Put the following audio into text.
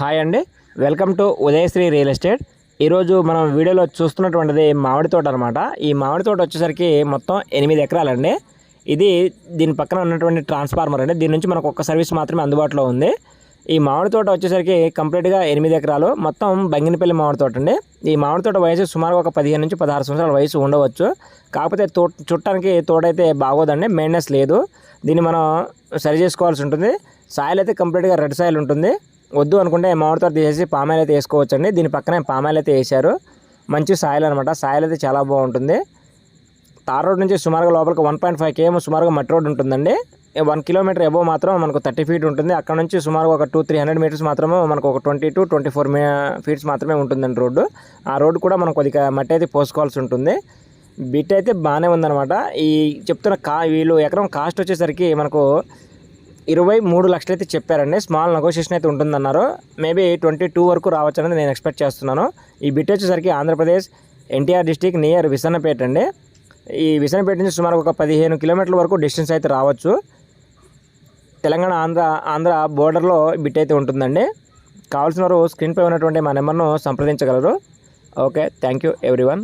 Hi అండి. Welcome to Udayasri real estate. ఈరోజు మనం వీడియోలో చూస్తున్నటువంటిది మామిడి తోట అనమాట ఈ మామిడి తోట వచ్చేసరికి మొత్తం ఎనిమిది ఎకరాలండి. ఇది దీని పక్కన ఉన్నటువంటి ట్రాన్స్ఫార్మర్ అండి. దీని నుంచి మనకు ఒక్క సర్వీస్ మాత్రమే అందుబాటులో ఉంది. ఈ మామిడి తోట వచ్చేసరికి కంప్లీట్గా ఎనిమిది ఎకరాలు. మొత్తం బంగినపల్లి మామిడి తోట అండి. ఈ మామిడి తోట వయసు సుమారు ఒక పదిహేను నుంచి పదహారు సంవత్సరాల వయసు ఉండవచ్చు. కాకపోతే తో చుట్టానికి తోడైతే బాగోదండి. మెయింటెనెన్స్ లేదు. దీన్ని మనం సరి చేసుకోవాల్సి ఉంటుంది. సాయిల్ అయితే కంప్లీట్గా రెడ్ సాయిల్ ఉంటుంది. వద్దు అనుకుంటే మామిడి తోట తీసేసి పామాయిల్ అయితే వేసుకోవచ్చండి. దీని పక్కనే పామాయిల్ అయితే వేశారు. మంచి సాయిల్ అనమాట సాయిల్ అయితే చాలా బాగుంటుంది. తార్ రోడ్ నుంచి సుమారుగా లోపలికి వన్ పాయింట్ ఫైవ్ కేఎం సుమారుగా మట్టి రోడ్ ఉంటుందండి. వన్ కిలోమీటర్ ఎబో మాత్రం మనకు థర్టీ ఫీట్ ఉంటుంది. అక్కడ నుంచి సుమారుగా ఒక టూ త్రీ హండ్రెడ్ మీటర్స్ మాత్రమే మనకు ఒక twenty two twenty four feets మాత్రమే ఉంటుందండి రోడ్డు. ఆ రోడ్డు కూడా మనం కొద్దిగా మట్టి అయితే పోసుకోవాల్సి ఉంటుంది. బిట్ అయితే బాగానే ఉందన్నమాట. ఈ చెప్తున్న కా వీళ్ళు ఎకరం కాస్ట్ వచ్చేసరికి మనకు ఇరవై మూడు లక్షలు అయితే చెప్పారండి. స్మాల్ నెగోషియేషన్ అయితే ఉంటుందన్నారు. మేబీ ట్వంటీ టూ వరకు రావచ్చు అనేది నేను ఎక్స్పెక్ట్ చేస్తున్నాను. ఈ బిట్ వచ్చేసరికి ఆంధ్రప్రదేశ్ ఎన్టీఆర్ డిస్టిక్ నియర్ విసన్నపేట అండి. ఈ విసన్నపేట నుంచి సుమారు ఒక పదిహేను కిలోమీటర్ల వరకు డిస్టెన్స్ అయితే రావచ్చు. తెలంగాణ ఆంధ్ర ఆంధ్ర బోర్డర్లో బిట్ అయితే ఉంటుందండి. కావాల్సిన వారు స్క్రీన్పై ఉన్నటువంటి మా నెంబర్ను సంప్రదించగలరు. Okay thank you everyone